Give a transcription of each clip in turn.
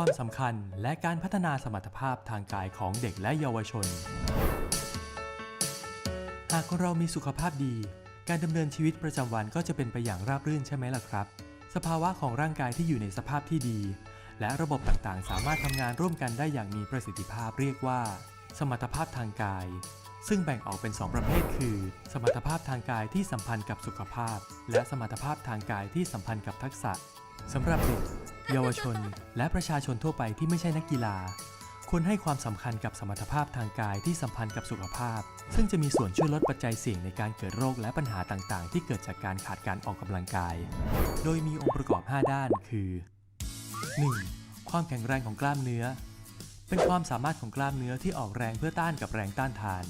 ความสำคัญและการพัฒนาสมรรถภาพทางกายของเด็กและเยาวชน หากเรามีสุขภาพดี การดำเนินชีวิตประจำวันก็จะเป็นไปอย่างราบรื่นใช่ไหมล่ะครับ สภาวะของร่างกายที่อยู่ในสภาพที่ดี และระบบต่างๆ สามารถทำงานร่วมกันได้อย่างมีประสิทธิภาพเรียกว่า สมรรถภาพทางกาย ซึ่งแบ่งออกเป็น 2 ประเภทคือ สมรรถภาพทางกายที่สัมพันธ์กับสุขภาพ และสมรรถภาพทางกายที่สัมพันธ์กับทักษะสำหรับเด็ก เยาวชน และประชาชนทั่วไปที่ไม่ใช่นักกีฬา ควรให้ความสำคัญกับสมรรถภาพทางกายที่สัมพันธ์กับสุขภาพ ซึ่งจะมีส่วนช่วยลดปัจจัยเสี่ยงในการเกิดโรคและปัญหาต่างๆ ที่เกิดจากการขาดการออกกำลังกาย โดยมีองค์ประกอบ 5 ด้านคือ 1. ความแข็งแรงของกล้ามเนื้อ เป็นความสามารถของกล้ามเนื้อที่ออกแรงเพื่อต้านกับแรงต้านทาน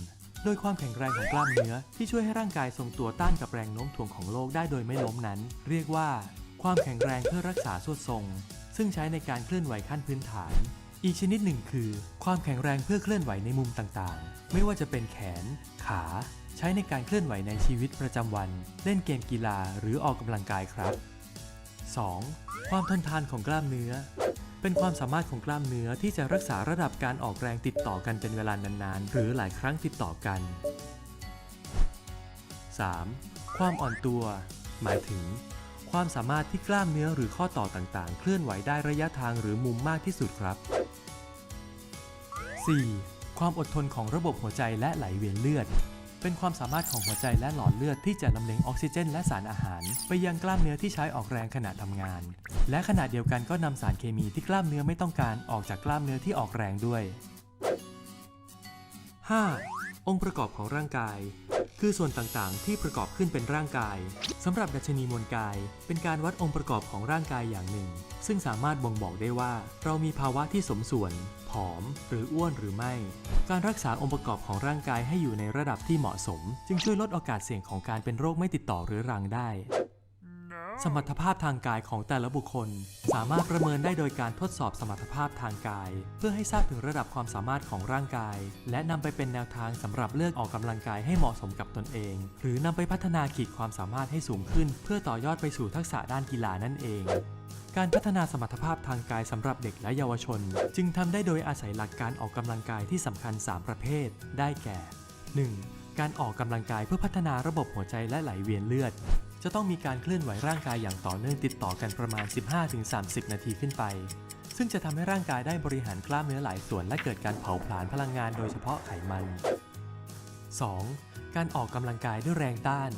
โดยความแข็งแรงของกล้ามเนื้อที่ช่วยให้ร่างกายทรงตัวต้านกับแรงโน้มถ่วงของโลกได้โดยไม่ล้มนั้น เรียกว่า ความแข็งแรงเพื่อรักษาสวดทรง ซึ่งใช้ในการเคลื่อนไหวขั้นพื้นฐาน อีกชนิดหนึ่งคือ ความแข็งแรงเพื่อเคลื่อนไหวในมุมต่างๆ ไม่ว่าจะเป็นแขน ขา ใช้ในการเคลื่อนไหวในชีวิตประจำวัน เล่นเกมกีฬาหรือออกกำลังกายครับ 2. ความทนทานของกล้ามเนื้อ เป็นความสามารถของกล้ามเนื้อที่จะรักษาระดับการออกแรงติดต่อกันเป็นเวลานานๆ หรือหลายครั้งติดต่อกัน 3. ความอ่อนตัว หมายถึง ความสามารถที่กล้ามเนื้อหรือข้อต่อต่างๆ เคลื่อนไหวได้ระยะทางหรือมุมมากที่สุดครับ 4. ความอดทนของระบบหัวใจและไหลเวียนเลือด เป็นความสามารถของหัวใจและหลอดเลือดที่จะลำเลียงออกซิเจน และสารอาหาร ไปยังกล้ามเนื้อที่ใช้ออกแรงขณะทำงาน และขณะเดียวกันก็นำสารเคมีที่กล้ามเนื้อไม่ต้องการออกจากกล้ามเนื้อที่ออกแรงด้วย 5. องค์ประกอบของร่างกาย คือส่วนต่างๆ ที่ประกอบขึ้นเป็นร่างกายสำหรับดัชนีมวลกาย เป็นการวัดองค์ประกอบของร่างกายอย่างหนึ่ง ซึ่งสามารถบ่งบอกได้ว่า เรามีภาวะที่สมส่วน ผอม หรืออ้วนหรือไม่ การรักษาองค์ประกอบของร่างกายให้อยู่ในระดับที่เหมาะสม จึงช่วยลดโอกาสเสี่ยงของการเป็นโรคไม่ติดต่อเรื้อรังได้ สมรรถภาพทางกายของแต่ละบุคคล สามารถประเมินได้โดยการทดสอบสมรรถภาพทางกาย เพื่อให้ทราบถึงระดับความสามารถของร่างกาย และนำไปเป็นแนวทางสำหรับเลือกออกกำลังกายให้เหมาะสมกับตนเอง หรือนำไปพัฒนาขีดความสามารถให้สูงขึ้น เพื่อต่อยอดไปสู่ทักษะด้านกีฬานั่นเองการพัฒนาสมรรถภาพทางกายสำหรับเด็กและเยาวชน จึงทำได้โดยอาศัยหลักการออกกำลังกายที่สำคัญ 3 ประเภท ได้แก่ 1. การออกกำลังกายเพื่อพัฒนาระบบหัวใจและไหลเวียนเลือด จะต้องมีการเคลื่อนไหวร่างกายอย่างต่อเนื่องติดต่อกันประมาณ 15-30 นาทีขึ้นไป ซึ่งจะทำให้ร่างกายได้บริหารกล้ามเนื้อหลายส่วนและเกิดการเผาผลาญพลังงานโดยเฉพาะไขมัน 2. การออกกำลังกายด้วยแรงต้าน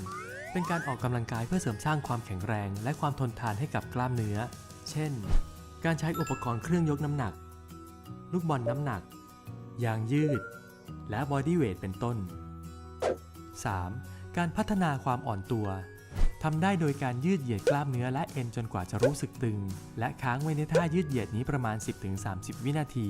เป็นการออกกำลังกายเพื่อเสริมสร้างความแข็งแรง และความทนทานให้กับกล้ามเนื้อ เช่น การใช้อุปกรณ์เครื่องยกน้ำหนัก ลูกบอลน้ำหนัก ยางยืด และบอดี้เวทเป็นต้น 3. การพัฒนาความอ่อนตัว ทำได้โดยการยืดเหยียดกล้ามเนื้อและเอ็นจนกว่าจะรู้สึกตึง และค้างไว้ในท่ายืดเหยียดนี้ประมาณ 10-30 วินาที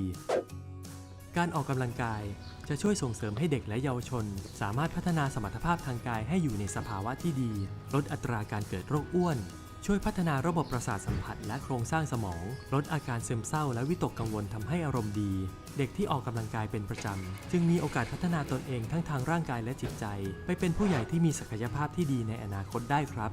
การออกกำลังกายจะช่วยส่งเสริมให้เด็กและเยาวชน สามารถพัฒนาสมรรถภาพทางกายให้อยู่ในสภาวะที่ดี ลดอัตราการเกิดโรคอ้วน ช่วยพัฒนาระบบประสาทสัมผัส และโครงสร้างสมอง ลดอาการซึมเศร้าและวิตกกังวลทำให้อารมณ์ดี เด็กที่ออกกำลังกายเป็นประจำจึงมีโอกาสพัฒนาตนเองทั้งทางร่างกายและจิตใจ ไปเป็นผู้ใหญ่ที่มีศักยภาพที่ดีในอนาคตได้ครับ